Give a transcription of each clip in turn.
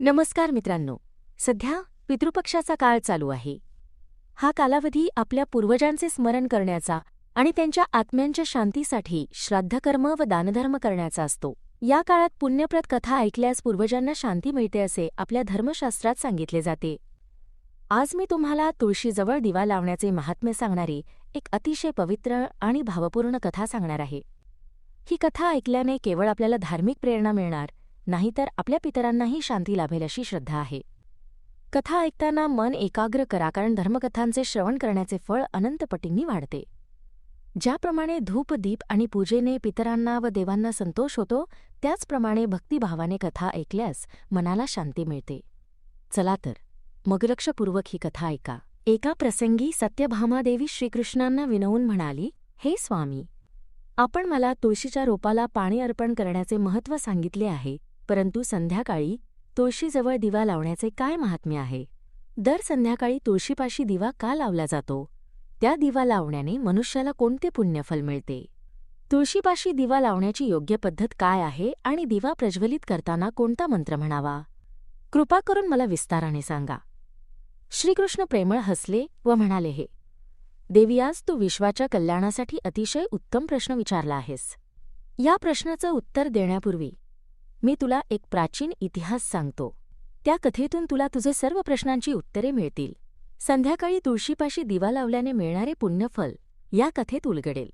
नमस्कार मित्रांनो. सध्या पितृपक्षाचा काळ चालू आहे. हा कालावधी आपल्या पूर्वजांचे स्मरण करण्याचा आणि त्यांच्या आत्म्यांच्या शांतीसाठी श्राद्धकर्म व दानधर्म करण्याचा असतो. या काळात पुण्यप्रद कथा ऐकल्यास पूर्वजांना शांती मिळते असे आपल्या धर्मशास्त्रात सांगितले जाते. आज मी तुम्हाला तुळशीजवळ दिवा लावण्याचे महात्म्य सांगणारी एक अतिशय पवित्र आणि भावपूर्ण कथा सांगणार आहे. ही कथा ऐकल्याने केवळ आपल्याला धार्मिक प्रेरणा मिळणार नाहीतर आपल्या पितरांनाही शांती लाभेल अशी श्रद्धा आहे. कथा ऐकताना मन एकाग्र करा कारण धर्मकथांचे श्रवण करण्याचे फळ अनंतपटींनी वाढते. ज्याप्रमाणे धूप दीप आणि पूजेने पितरांना व देवांना संतोष होतो त्याचप्रमाणे भक्तिभावाने कथा ऐकल्यास मनाला शांती मिळते. चला तर मग लक्षपूर्वक ही कथा ऐका. एका प्रसंगी सत्यभामादेवी श्रीकृष्णांना विनवून म्हणाली हे स्वामी आपण मला तुळशीच्या रोपाला पाणी अर्पण करण्याचे महत्त्व सांगितले आहे. परंतु संध्याकाळी तुळशीजवळ दिवा लावण्याचे काय महात्म्य आहे? दर संध्याकाळी तुळशीपाशी दिवा का लावला जातो? त्या दिवा लावण्याने मनुष्याला कोणते पुण्यफल मिळते? तुळशीपाशी दिवा लावण्याची योग्य पद्धत काय आहे आणि दिवा प्रज्वलित करताना कोणता मंत्र म्हणावा? कृपा करून मला विस्ताराने सांगा. श्रीकृष्ण प्रेमळ हसले व म्हणाले हे देवी आज तू विश्वाच्या कल्याणासाठी अतिशय उत्तम प्रश्न विचारला आहेस. या प्रश्नाचं उत्तर देण्यापूर्वी मी तुला एक प्राचीन इतिहास सांगतो. त्या कथेतून तुला तुझे सर्व प्रश्नांची उत्तरे मिळतील. संध्याकाळी तुळशीपाशी दिवा लावल्याने मिळणारे पुण्यफल या कथेत उलगडेल.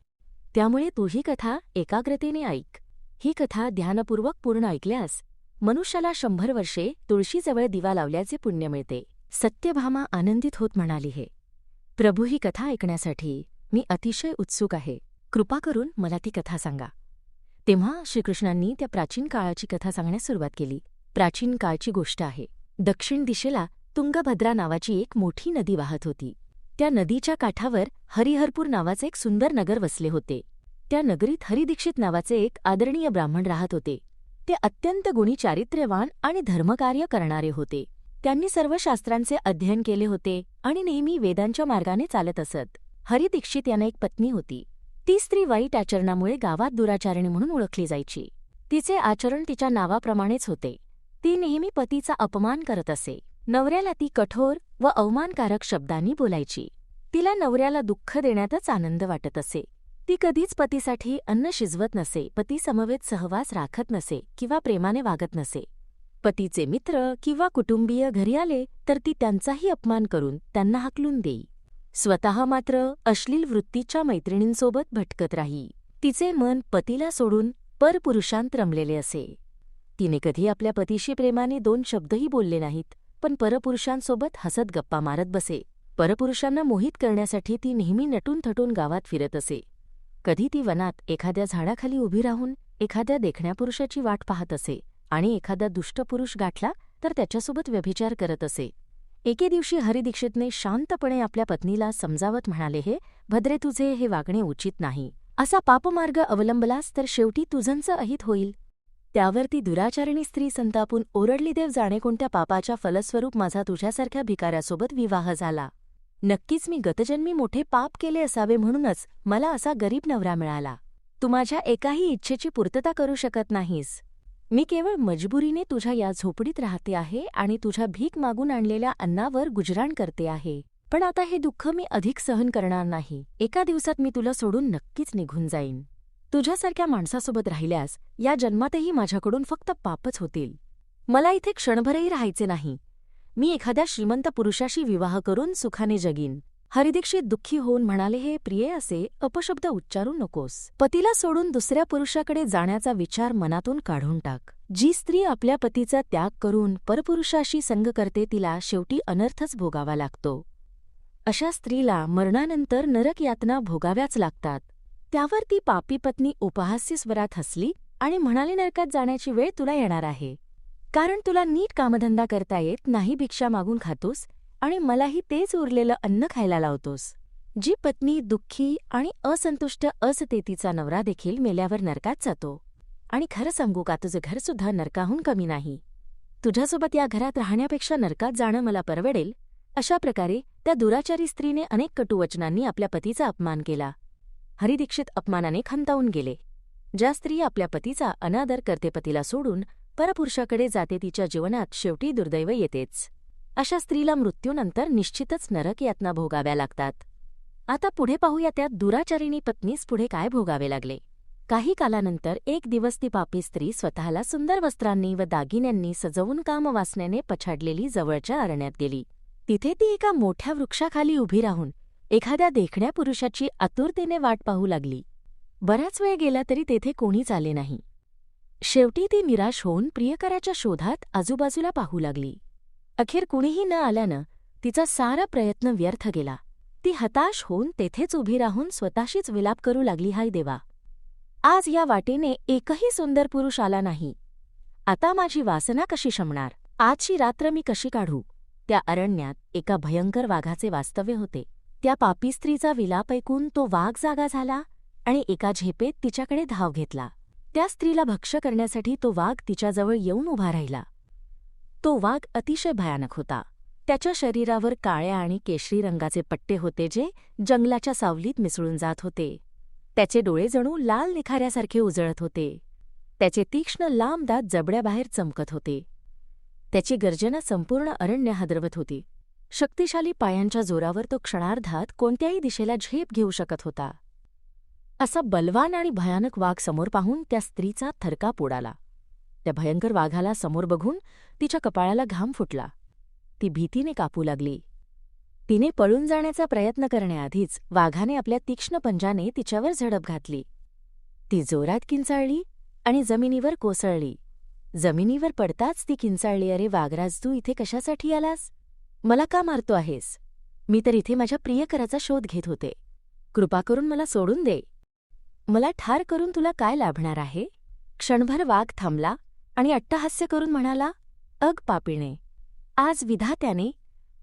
त्यामुळे तू ही कथा एकाग्रतेने ऐक. ही कथा ध्यानपूर्वक पूर्ण ऐकल्यास मनुष्याला शंभर वर्षे तुळशीजवळ दिवा लावल्याचे पुण्य मिळते. सत्यभामा आनंदित होत म्हणाली हे. प्रभू ही कथा ऐकण्यासाठी मी अतिशय उत्सुक आहे. कृपा करून मला ती कथा सांगा. तेव्हा श्रीकृष्णांनी त्या प्राचीन काळाची कथा सांगण्यास सुरुवात केली. प्राचीन काळची गोष्ट आहे. दक्षिण दिशेला तुंगभद्रा नावाची एक मोठी नदी वाहत होती. त्या नदीच्या काठावर हरिहरपूर नावाचे एक सुंदर नगर वसले होते. त्या नगरीत हरिदीक्षित नावाचे एक आदरणीय ब्राह्मण राहत होते. ते अत्यंत गुणी चारित्र्यवान आणि धर्मकार्य करणारे होते. त्यांनी सर्व शास्त्रांचे अध्ययन केले होते आणि नेहमी वेदांच्या मार्गाने चालत असत. हरिदीक्षित यांना एक पत्नी होती. ती स्त्री वाईट आचरणामुळे गावात दुराचारिणी म्हणून ओळखली जायची. तिचे आचरण तिच्या नावाप्रमाणेच होते. ती नेहमी पतीचा अपमान करत असे. नवऱ्याला ती कठोर व अवमानकारक शब्दांनी बोलायची. तिला नवऱ्याला दुःख देण्यातच आनंद वाटत असे. ती कधीच पतीसाठी अन्न शिजवत नसे पती समवेत सहवास राखत नसे किंवा प्रेमाने वागत नसे. पतीचे मित्र किंवा कुटुंबीय घरी आले तर ती त्यांचाही अपमान करून त्यांना हाकलून देई. स्वतः मात्र अश्लील वृत्तीच्या मैत्रिणींसोबत भटकत राही. तिचे मन पतीला सोडून परपुरुषांत रमलेले असे. तिने कधी आपल्या पतीशी प्रेमाने दोन शब्दही बोलले नाहीत पण परपुरुषांसोबत हसत गप्पा मारत बसे. परपुरुषांना मोहित करण्यासाठी ती नेहमी नटून थटून गावात फिरत असे. कधी ती वनात एखाद्या झाडाखाली उभी राहून एखाद्या देखण्या पुरुषाची वाट पाहत असे आणि एखादा दुष्ट पुरुष गाठला तर त्याच्यासोबत व्यभिचार करत असे. एके दिवशी हरिदीक्षितने शांतपणे आपल्या पत्नीला समजावत म्हणाले हे भद्रे तुझे हे वागणे उचित नाही. असा पापमार्ग अवलंबलास तर शेवटी तुझंचं अहित होईल. त्यावर ती दुराचारिणी स्त्री संतापून ओरडली देव जाणे कोणत्या पापाच्या फलस्वरूप माझा तुझ्यासारख्या भिकाऱ्यासोबत विवाह झाला. नक्कीच मी गतजन्मी मोठे पाप केले असावे म्हणूनच मला असा गरीब नवरा मिळाला. तू माझ्या एकाही इच्छेची पूर्तता करू शकत नाहीस. मी केवळ मजबुरीने तुझ्या या झोपडीत राहते आहे आणि तुझ्या भीक मागून आणलेल्या अन्नावर गुजराण करते आहे. पण आता हे दुःख मी अधिक सहन करणार नाही. एका दिवसात मी तुला सोडून नक्कीच निघून जाईन. तुझ्यासारख्या माणसासोबत राहिल्यास या जन्मातही माझ्याकडून फक्त पापच होतील. मला इथे क्षणभरही राहायचे नाही. मी एखाद्या श्रीमंत पुरुषाशी विवाह करून सुखाने जगीन. हरिदीक्षित दुःखी होऊन म्हणाले हे प्रिय असे अपशब्द उच्चारू नकोस. पतीला सोडून दुसऱ्या पुरुषाकडे जाण्याचा विचार मनातून काढून टाक. जी स्त्री आपल्या पतीचा त्याग करून परपुरुषाशी संग करते तिला शेवटी अनर्थच भोगावा लागतो. अशा स्त्रीला मरणानंतर नरक यातना भोगाव्याच लागतात. त्यावर ती पापी पत्नी उपहास्य स्वरात हसली आणि म्हणाली नरकात जाण्याची वेळ तुला येणार आहे. कारण तुला नीट कामधंदा करता येत नाही भिक्षा मागून खातोस आणि मलाही तेच उरलेलं अन्न खायला लावतोस. जी पत्नी दुःखी आणि असंतुष्ट असते तिचा नवरा देखील मेल्यावर नरकात जातो. आणि खरं सांगू का तुझं घरसुद्धा नरकाहून कमी नाही. तुझ्यासोबत या घरात राहण्यापेक्षा नरकात जाणं मला परवडेल. अशा प्रकारे त्या दुराचारी स्त्रीने अनेक कटुवचनांनी आपल्या पतीचा अपमान केला. हरिदीक्षित अपमानाने खंतावून गेले. ज्या स्त्री आपल्या पतीचा अनादर करते पतीला सोडून परपुरुषाकडे जाते तिच्या जीवनात शेवटी दुर्दैव येतेच. अशा स्त्रीला मृत्यूनंतर निश्चितच नरक यातना भोगाव्या लागतात. आता पुढे पाहूया त्यात दुराचारिणी पत्नीस पुढे काय भोगावे लागले. काही कालानंतर एक दिवस ती पापी स्त्री स्वतःला सुंदर वस्त्रांनी व दागिन्यांनी सजवून कामवासनेने पछाडलेली जवळच्या अरण्यात गेली. तिथे ती एका मोठ्या वृक्षाखाली उभी राहून एखाद्या देखण्या पुरुषाची आतुरतेने वाट पाहू लागली. बराच वेळ गेला तरी तेथे कोणीच आले नाही. शेवटी ती निराश होऊन प्रियकराच्या शोधात आजूबाजूला पाहू लागली. अखेर कुणीही न आल्यानं तिचा सारा प्रयत्न व्यर्थ गेला. ती हताश होऊन तेथेच उभी राहून स्वतःशीच विलाप करू लागली हाय देवा! आज या वाटेने एकही सुंदर पुरुष आला नाही. आता माझी वासना कशी शमणार? आजची रात्र मी कशी काढू? त्या अरण्यात एका भयंकर वाघाचे वास्तव्य होते. त्या पापी स्त्रीचा विलाप ऐकून तो वाघ जागा झाला आणि एका झेपेत तिच्याकडे धाव घेतला. त्या स्त्रीला भक्ष करण्यासाठी तो वाघ तिच्याजवळ येऊन उभा राहिला. तो वाघ अतिशय भयानक होता. त्याच्या शरीरावर काळ्या आणि केशरी रंगाचे पट्टे होते जे जंगलाच्या सावलीत मिसळून जात होते. त्याचे डोळे जणू लाल निखाऱ्यासारखे उजळत होते. त्याचे तीक्ष्ण लांब दात जबड्याबाहेर चमकत होते. त्याची गर्जना संपूर्ण अरण्य हादरवत होती. शक्तिशाली पायांच्या जोरावर तो क्षणार्धात कोणत्याही दिशेला झेप घेऊ शकत होता. असा बलवान आणि भयानक वाघ समोर पाहून त्या स्त्रीचा थरकाप उडाला. त्या भयंकर वाघाला समोर बघून तिच्या कपाळाला घाम फुटला. ती भीतीने कापू लागली. तिने पळून जाण्याचा प्रयत्न करण्याआधीच वाघाने आपल्या तीक्ष्ण पंजाने तिच्यावर झडप घातली. ती जोरात किंचाळली आणि जमिनीवर कोसळली. जमिनीवर पडताच ती किंचाळली अरे वाघराज तू इथे कशासाठी आलास? मला का मारतो आहेस? मी तर इथे माझ्या प्रियकराचा शोध घेत होते. कृपा करून मला सोडून दे. मला ठार करून तुला काय लाभणार आहे? क्षणभर वाघ थांबला आणि अट्टहास्य करून म्हणाला अग पापिणे आज विधात्याने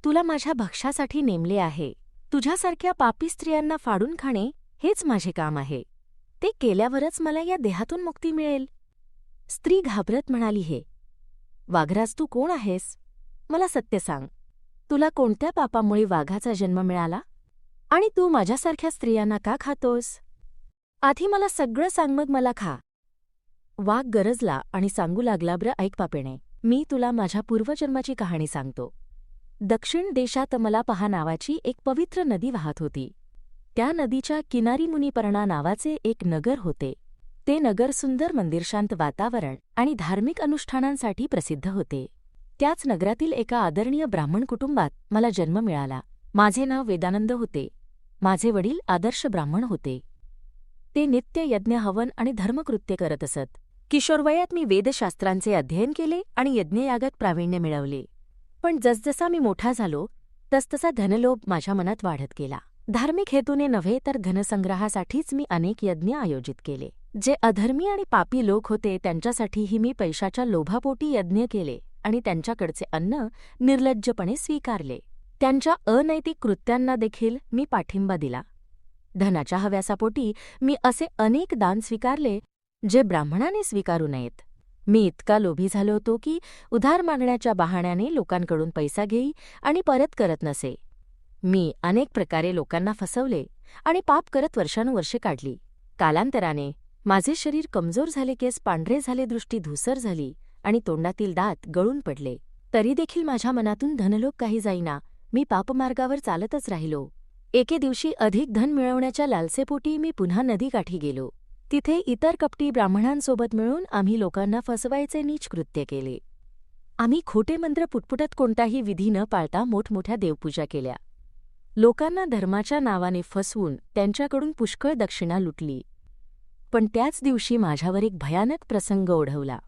तुला माझ्या भक्षासाठी नेमले आहे. तुझ्यासारख्या पापी स्त्रियांना फाडून खाणे हेच माझे काम आहे. ते केल्यावरच मला या देहातून मुक्ती मिळेल. स्त्री घाबरत म्हणाली हे वाघराज तू कोण आहेस? मला सत्य सांग. तुला कोणत्या पापामुळे वाघाचा जन्म मिळाला? आणि तू माझ्यासारख्या स्त्रियांना का खातोस? आधी मला सगळं सांग मग मला खा. वाघ गरजला आणि सांगू लागला ब्र ऐक पापेणे मी तुला माझ्या पूर्वजन्माची कहाणी सांगतो. दक्षिण देशात मलापहा नावाची एक पवित्र नदी वाहत होती. त्या नदीच्या किनारी मुनिपर्णा नावाचे एक नगर होते. ते नगर सुंदर मंदिरशांत वातावरण आणि धार्मिक अनुष्ठानांसाठी प्रसिद्ध होते. त्याच नगरातील एका आदरणीय ब्राह्मण कुटुंबात मला जन्म मिळाला. माझे नाव वेदानंद होते. माझे वडील आदर्श ब्राह्मण होते. ते नित्य यज्ञ हवन आणि धर्मकृत्य करत असत. किशोरवयात मी वेदशास्त्रांचे अध्ययन केले आणि यज्ञयागात प्रावीण्य मिळवले. पण जसजसा मी मोठा झालो तसतसा धनलोभ माझ्या मनात वाढत गेला. धार्मिक हेतूने नव्हे तर धनसंग्रहासाठीच मी अनेक यज्ञ आयोजित केले. जे अधर्मी आणि पापी लोक होते त्यांच्यासाठीही मी पैशाच्या लोभापोटी यज्ञ केले आणि त्यांच्याकडचे अन्न निर्लज्जपणे स्वीकारले. त्यांच्या अनैतिक कृत्यांना देखील मी पाठिंबा दिला. धनाच्या हव्यासापोटी मी असे अनेक दान स्वीकारले जे ब्राह्मणाने स्वीकारू नयेत. मी इतका लोभी झालो होतो की उधार मागण्याच्या बहाण्याने लोकांकडून पैसा घेई आणि परत करत नसे. मी अनेक प्रकारे लोकांना फसवले आणि पाप करत वर्षानुवर्षे काढली. कालांतराने माझे शरीर कमजोर झाले केस पांढरे झाले दृष्टी धुसर झाली आणि तोंडातील दात गळून पडले. तरी देखील माझ्या मनातून धनलोक काही जाईना. मी पापमार्गावर चालतच राहिलो. एके दिवशी अधिक धन मिळवण्याच्या लालसेपोटी मी पुन्हा नदीकाठी गेलो. तिथे इतर कपटी ब्राह्मणांसोबत मिळून आम्ही लोकांना फसवायचे नीच कृत्य केले. आम्ही खोटे मंत्र पुटपुटत कोणताही विधी न पाळता मोठमोठ्या देवपूजा केल्या. लोकांना धर्माच्या नावाने फसवून त्यांच्याकडून पुष्कळ दक्षिणा लुटली. पण त्याच दिवशी माझ्यावर एक भयानक प्रसंग ओढवला.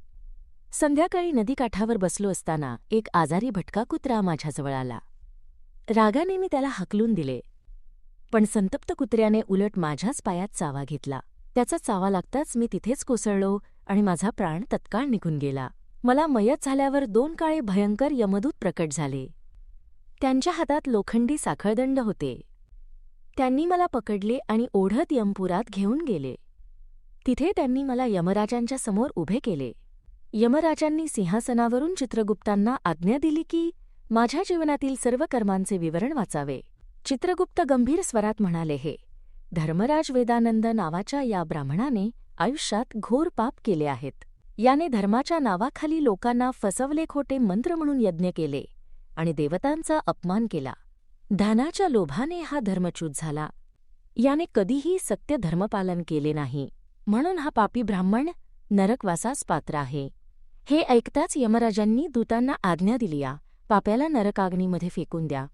संध्याकाळी नदीकाठावर बसलो असताना एक आजारी भटका कुत्रा माझ्याजवळ आला. रागाने मी त्याला हकलून दिले. पण संतप्त कुत्र्याने उलट माझ्याच पायात चावा घेतला. त्याचा चावा लागताच मी तिथेच कोसळलो आणि माझा प्राण तत्काळ निघून गेला. मला मयत झाल्यावर दोन काळे भयंकर यमदूत प्रकट झाले. त्यांच्या हातात लोखंडी साखळदंड होते. त्यांनी मला पकडले आणि ओढत यमपुरात घेऊन गेले. तिथे त्यांनी मला यमराजांच्या समोर उभे केले. यमराजांनी सिंहासनावरून चित्रगुप्तांना आज्ञा दिली की माझ्या जीवनातील सर्व कर्मांचे विवरण वाचावे. चित्रगुप्त गंभीर स्वरात म्हणाले हे धर्मराज वेदानंद नावाच्या या ब्राह्मणाने आयुष्यात घोर पाप केले आहेत. याने धर्माच्या नावाखाली लोकांना फसवले खोटे मंत्र म्हणून यज्ञ केले आणि देवतांचा अपमान केला. धनाच्या लोभाने हा धर्मच्यूत झाला. याने कधीही सत्य धर्मपालन केले नाही. म्हणून हा पापी ब्राह्मण नरकवासास पात्र आहे. हे ऐकताच यमराजांनी दूतांना आज्ञा दिलीया पाप्याला नरकाग्नीमध्ये फेकून द्या.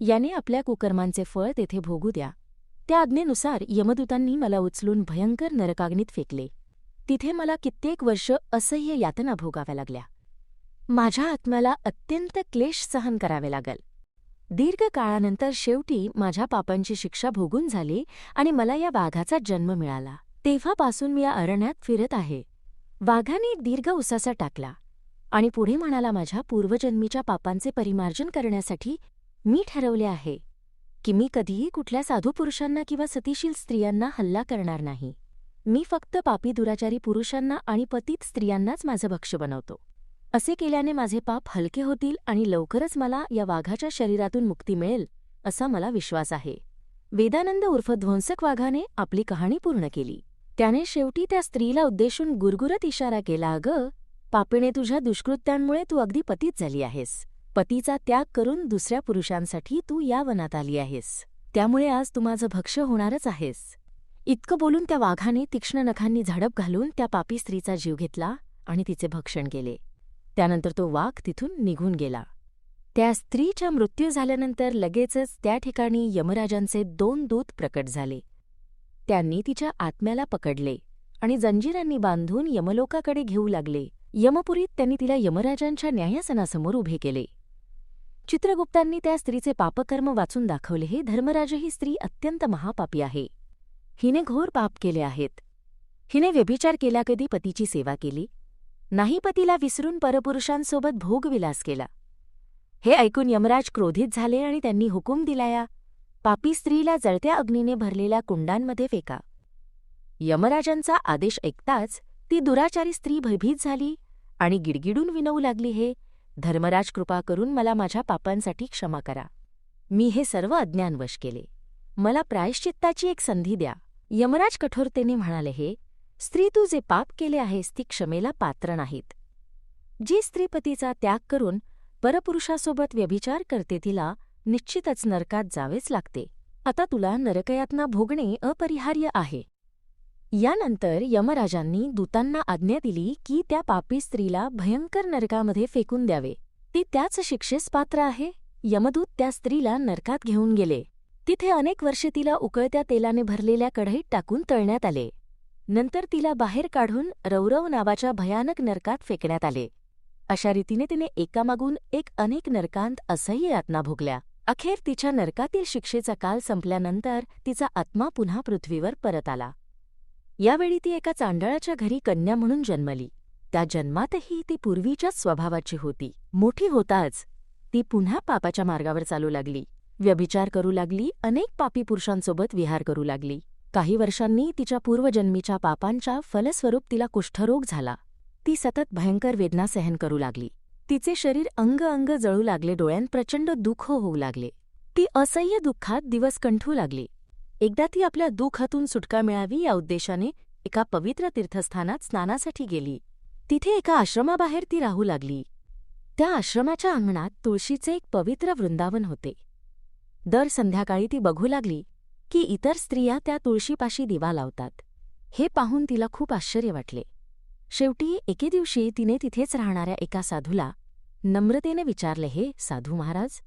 याने आपल्या कुकर्मांचे फळ तेथे भोगू द्या. त्या आज्ञेनुसार यमदूतांनी मला उचलून भयंकर नरकाग्नीत फेकले. तिथे मला कित्येक वर्ष असह्य यातना भोगाव्या लागल्या. माझ्या आत्म्याला अत्यंत क्लेश सहन करावे लागल. दीर्घ काळानंतर शेवटी माझ्या पापांची शिक्षा भोगून झाली आणि मला या वाघाचा जन्म मिळाला. तेव्हापासून मी या अरण्यात फिरत आहे. वाघाने दीर्घ उसासा टाकला आणि पुढे म्हणाला माझ्या पूर्वजन्मीच्या पापांचे परिमार्जन करण्यासाठी मी ठरवले आहे. की मी कधीही कुठल्या साधू पुरुषांना किंवा सतीशील स्त्रियांना हल्ला करणार नाही. मी फक्त पापी दुराचारी पुरुषांना आणि पतीत स्त्रियांनाच माझं भक्ष्य बनवतो. असे केल्याने माझे पाप हलके होतील आणि लवकरच मला या वाघाच्या शरीरातून मुक्ती मिळेल असा मला विश्वास आहे. वेदानंद उर्फ ध्वंसक वाघाने आपली कहाणी पूर्ण केली. त्याने शेवटी त्या स्त्रीला उद्देशून गुरगुरत इशारा केला अगं पापिणे तुझ्या दुष्कृत्यांमुळे तू अगदी पतीत झाली आहेस. पतीचा त्याग करून दुसऱ्या पुरुषांसाठी तू या वनात आली आहेस. त्यामुळे आज तू माझं भक्ष होणारच आहेस. इतकं बोलून त्या वाघाने तीक्ष्ण नखांनी झडप घालून त्या पापी स्त्रीचा जीव घेतला आणि तिचे भक्षण केले. त्यानंतर तो वाघ तिथून निघून गेला. त्या स्त्रीच्या मृत्यू झाल्यानंतर लगेचच त्या ठिकाणी यमराजांचे दोन दूत प्रकट झाले. त्यांनी तिच्या आत्म्याला पकडले आणि जंजिरांनी बांधून यमलोकाकडे घेऊ लागले. यमपुरीत त्यांनी तिला यमराजांच्या न्यायासनासमोर उभे केले. चित्रगुप्तांनी त्या स्त्रीचे पापकर्म वाचून दाखवले हे धर्मराज ही स्त्री अत्यंत महापापी आहे. हिने घोर पाप केले आहेत. हिने व्यभिचार केला कधी पतीची सेवा केली? नाही पतीला विसरून परपुरुषांसोबत भोगविलास केला. हे ऐकून यमराज क्रोधित झाले आणि त्यांनी हुकूम दिलाया पापी स्त्रीला जळत्या अग्नीने भरलेल्या कुंडांमध्ये फेका. यमराजांचा आदेश ऐकताच ती दुराचारी स्त्री भयभीत झाली आणि गिडगिडून विनवू लागली हे धर्मराज कृपा करून मला माझ्या पापांसाठी क्षमा करा. मी हे सर्व अज्ञानवश केले. मला प्रायश्चित्ताची एक संधी द्या. यमराज कठोरतेने म्हणाले हे स्त्री तू जे पाप केले आहेस ती क्षमेला पात्र नाहीत. जी स्त्री पतीचा त्याग करून परपुरुषासोबत व्यभिचार करते तिला निश्चितच नरकात जावेच लागते. आता तुला नरकयातना भोगणे अपरिहार्य आहे. यानंतर यमराजांनी दूतांना आज्ञा दिली की त्या पापी स्त्रीला भयंकर नरकामध्ये फेकून द्यावे. ती त्याच शिक्षेस पात्र आहे? यमदूत त्या स्त्रीला नरकात घेऊन गेले. तिथे अनेक वर्षे तिला उकळत्या तेलाने भरलेल्या कढईत टाकून तळण्यात आले. नंतर तिला बाहेर काढून रौरव नावाच्या भयानक नरकात फेकण्यात आले. अशा रीतीने तिने एकामागून एक अनेक नरकांत असह्य यातना भोगल्या. अखेर तिच्या नरकातील शिक्षेचा काल संपल्यानंतर तिचा आत्मा पुन्हा पृथ्वीवर परत आला. यावेळी ती एका चांडळाच्या घरी कन्या म्हणून जन्मली. त्या जन्मातही ती पूर्वीच्याच स्वभावाची होती. मोठी होताच ती पुन्हा पापाच्या मार्गावर चालू लागली. व्यभिचार करू लागली अनेक पापी पुरुषांसोबत विहार करू लागली. काही वर्षांनी तिच्या पूर्वजन्मीच्या पापांच्या फलस्वरूप तिला कुष्ठरोग झाला. ती सतत भयंकर वेदना सहन करू लागली. तिचे शरीर अंग अंग जळू लागले डोळ्यांत प्रचंड दुःख होऊ लागले. ती असह्य दुःखात दिवस कंठू लागली. एकदा ती आपल्या दुःखातून सुटका मिळावी या उद्देशाने एका पवित्र तीर्थस्थानात स्नानासाठी गेली. तिथे एका आश्रमाबाहेर ती राहू लागली. त्या आश्रमाच्या अंगणात तुळशीचे एक पवित्र वृंदावन होते. दर संध्याकाळी ती बघू लागली की इतर स्त्रिया त्या तुळशीपाशी दिवा लावतात. हे पाहून तिला खूप आश्चर्य वाटले. शेवटी एके दिवशी तिने तिथेच राहणाऱ्या एका साधूला नम्रतेने विचारले हे साधू महाराज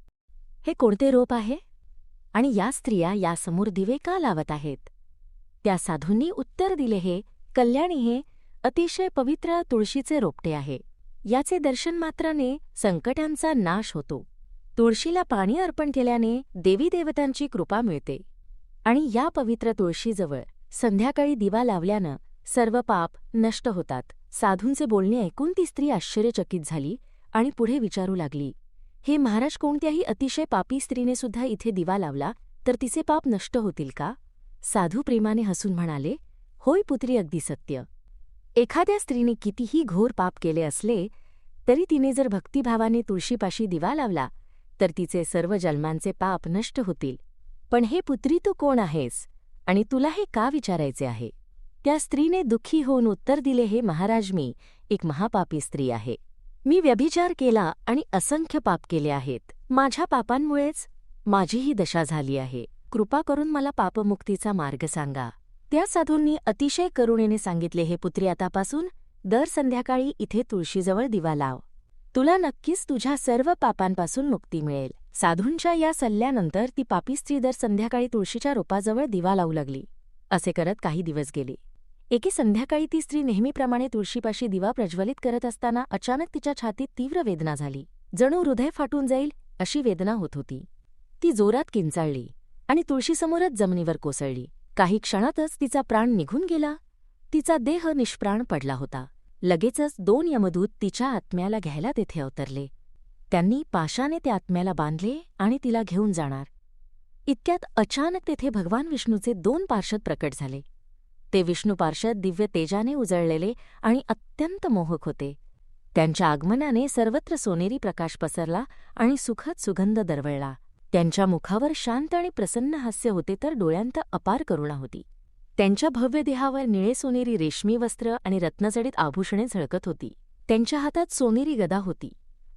हे कोणते रोप आहे? आणि या स्त्रिया यासमोर दिवे का लावत आहेत? त्या साधूंनी उत्तर दिले हे कल्याणी हे अतिशय पवित्र तुळशीचे रोपटे आहे. याचे दर्शन मात्राने संकटांचा नाश होतो. तुळशीला पाणी अर्पण केल्याने देवी देवतांची कृपा मिळते. आणि या पवित्र तुळशीजवळ संध्याकाळी दिवा लावल्यानं सर्व पाप नष्ट होतात. साधूंचे बोलणे ऐकून ती स्त्री आश्चर्यचकित झाली आणि पुढे विचारू लागली हे महाराज कोणत्याही अतिशय पापी स्त्रीने सुद्धा इथे दिवा लावला तर तिचे पाप नष्ट होतील का? साधू प्रेमाने हसून म्हणाले होय पुत्री अगदी सत्य. एखाद्या स्त्रीने कितीही घोर पाप केले असले तरी तिने जर भक्तिभावाने तुळशीपाशी दिवा लावला तर तिचे सर्व जन्मांचे पाप नष्ट होतील. पण हे पुत्री तू कोण आहेस? आणि तुला हे का विचारायचे आहे? त्या स्त्रीने दुःखी होऊन उत्तर दिले हे महाराज मी एक महापापी स्त्री आहे. मी व्यभिचार केला आणि असंख्य पाप केले आहेत. माझ्या पापांमुळेच माझी ही दशा झाली आहे. कृपा करून मला पापमुक्तीचा मार्ग सांगा. त्या साधूंनी अतिशय करुणेने सांगितले हे पुत्री आतापासून दर संध्याकाळी इथे तुळशीजवळ दिवा लाव. तुला नक्कीच तुझ्या सर्व पापांपासून मुक्ती मिळेल. साधूंच्या या सल्ल्यानंतर ती पापी स्त्री दर संध्याकाळी तुळशीच्या रोपाजवळ दिवा लावू लागली. असे करत काही दिवस गेले. एके संध्याकाळी ती स्त्री नेहमीप्रमाणे तुळशीपाशी दिवा प्रज्वलित करत असताना अचानक तिच्या छातीत तीव्र वेदना झाली. जणू हृदय फाटून जाईल अशी वेदना होत होती. ती जोरात किंचाळली आणि तुळशीसमोरच जमिनीवर कोसळली. काही क्षणातच तिचा प्राण निघून गेला. तिचा देह निष्प्राण पडला होता. लगेचच दोन यमदूत तिच्या आत्म्याला घ्यायला तेथे अवतरले. त्यांनी पाशाने त्या आत्म्याला बांधले आणि तिला घेऊन जाणार. इतक्यात अचानक तेथे भगवान विष्णूचे दोन पार्षद प्रकट झाले. ते विष्णुपार्षद दिव्य तेजाने उजळलेले आणि अत्यंत मोहक होते. त्यांच्या आगमनाने सर्वत्र सोनेरी प्रकाश पसरला आणि सुखद सुगंध दरवळला. त्यांच्या मुखावर शांत आणि प्रसन्न हास्य होते तर डोळ्यांत अपार करुणा होती. त्यांच्या भव्य देहावर निळे सोनेरी रेशमी वस्त्र आणि रत्नजडित आभूषणे झळकत होती. त्यांच्या हातात सोनेरी गदा होती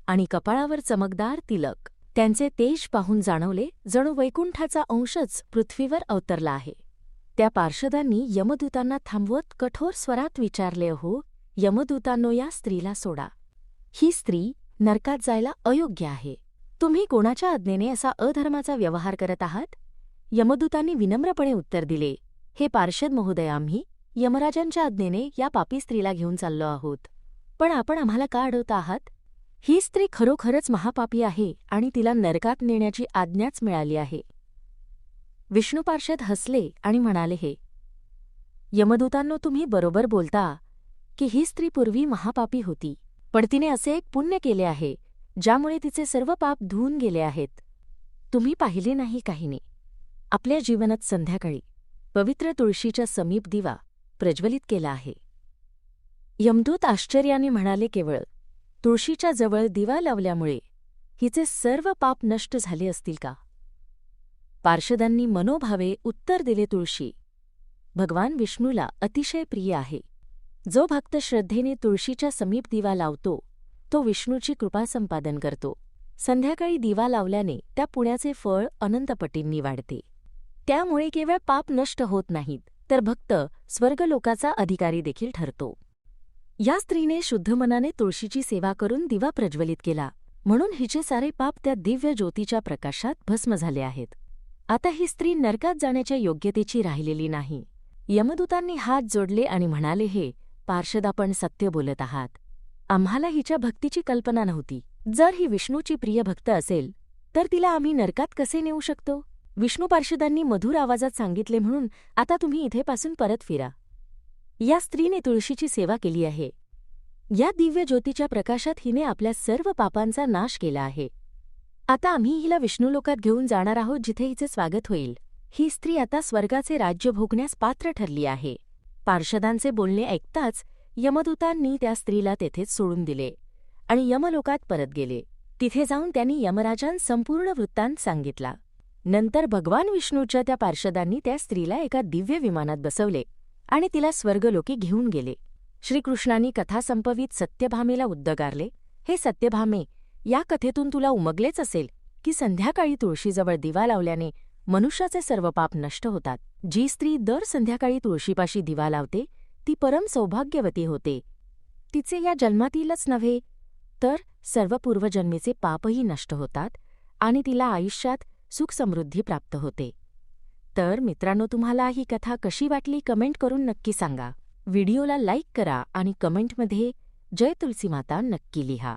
आणि कपाळावर चमकदार तिलक. त्यांचे तेज पाहून जाणवले जणू वैकुंठाचा अंशच पृथ्वीवर अवतरला आहे. त्या पार्षदांनी यमदूतांना थांबवत कठोर स्वरात विचारले हो यमदूतांनो या स्त्रीला सोडा. ही स्त्री नरकात जायला अयोग्य आहे. तुम्ही कोणाच्या आज्ञेने असा अधर्माचा व्यवहार करत आहात? यमदूतांनी विनम्रपणे उत्तर दिले हे पार्षद महोदय आम्ही यमराजांच्या आज्ञेने या पापी स्त्रीला घेऊन चाललो आहोत. पण आपण आम्हाला का अडवता आहात? ही स्त्री खरोखरच महापापी आहे आणि तिला नरकात नेण्याची आज्ञाच मिळाली आहे. विष्णुपार्षद हसले आणि म्हणाले हे यमदूतांनो तुम्ही बरोबर बोलता की ही स्त्री पूर्वी महापापी होती पण तिने असे एक पुण्य केले आहे ज्यामुळे तिचे सर्व पाप धुवून गेले आहेत. तुम्ही पाहिले नाही काहीने. आपल्या जीवनात संध्याकाळी पवित्र तुळशीच्या समीप दिवा प्रज्वलित केला आहे. यमदूत आश्चर्याने म्हणाले केवळ तुळशीच्या जवळ दिवा लावल्यामुळे हिचे सर्व पाप नष्ट झाले असतील का? पार्षदांनी मनोभावे उत्तर दिले तुळशी. भगवान विष्णूला अतिशय प्रिय आहे. जो भक्त श्रद्धेने तुळशीच्या समीप दिवा लावतो तो विष्णूची कृपा संपादन करतो. संध्याकाळी दिवा लावल्याने त्या पुण्याचे फळ अनंतपटींनी वाढते. त्यामुळे केवळ पाप नष्ट होत नाहीत तर भक्त स्वर्गलोकाचा अधिकारी देखील ठरतो. या स्त्रीने शुद्ध मनाने तुळशीची सेवा करून दिवा प्रज्वलित केला म्हणून हिचे सारे पाप त्या दिव्य ज्योतीच्या प्रकाशात भस्म झाले आहेत. आता ही स्त्री नरकात जाण्याच्या योग्यतेची राहिलेली नाही. यमदूतांनी हात जोडले आणि म्हणाले हे पार्षद आपण सत्य बोलत आहात. आम्हाला हिच्या भक्तीची कल्पना नव्हती. जर ही विष्णूची प्रिय भक्त असेल तर तिला आम्ही नरकात कसे नेऊ शकतो विष्णू पार्षदांनी मधुर आवाजात सांगितले म्हणून आता तुम्ही इथेपासून परत फिरा. या स्त्रीने तुळशीची सेवा केली आहे. या दिव्य ज्योतीच्या प्रकाशात हिने आपल्या सर्व पापांचा नाश केला आहे. आता आम्ही हिला विष्णुलोकात घेऊन जाणार आहोत जिथे हिचे स्वागत होईल. ही स्त्री आता स्वर्गाचे राज्य भोगण्यास पात्र ठरली आहे. पार्षदांचे बोलणे ऐकताच यमदूतांनी त्या स्त्रीला तेथेच सोडून दिले आणि यमलोकात परत गेले. तिथे जाऊन त्यांनी यमराजान संपूर्ण वृत्तांत सांगितला. नंतर भगवान विष्णूच्या त्या पार्षदांनी त्या स्त्रीला एका दिव्य विमानात बसवले आणि तिला स्वर्गलोकी घेऊन गेले. श्रीकृष्णांनी कथा संपवीत सत्यभामेला उद्दगारले हे सत्यभामे या कथेतून तुला उमगलेच असेल की संध्याकाळी तुळशीजवळ दिवा लावल्याने मनुष्याचे सर्व पाप नष्ट होतात. जी स्त्री दर संध्याकाळी तुळशीपाशी दिवा लावते ती परम सौभाग्यवती होते. तिचे या जन्मातीलच नव्हे तर सर्व पूर्वजन्मीचे पापही नष्ट होतात आणि तिला आयुष्यात सुखसमृद्धी प्राप्त होते. तर मित्रांनो तुम्हाला ही कथा कशी वाटली कमेंट करून नक्की सांगा. व्हिडिओला लाईक करा आणि कमेंटमध्ये जय तुलसी माता नक्की लिहा.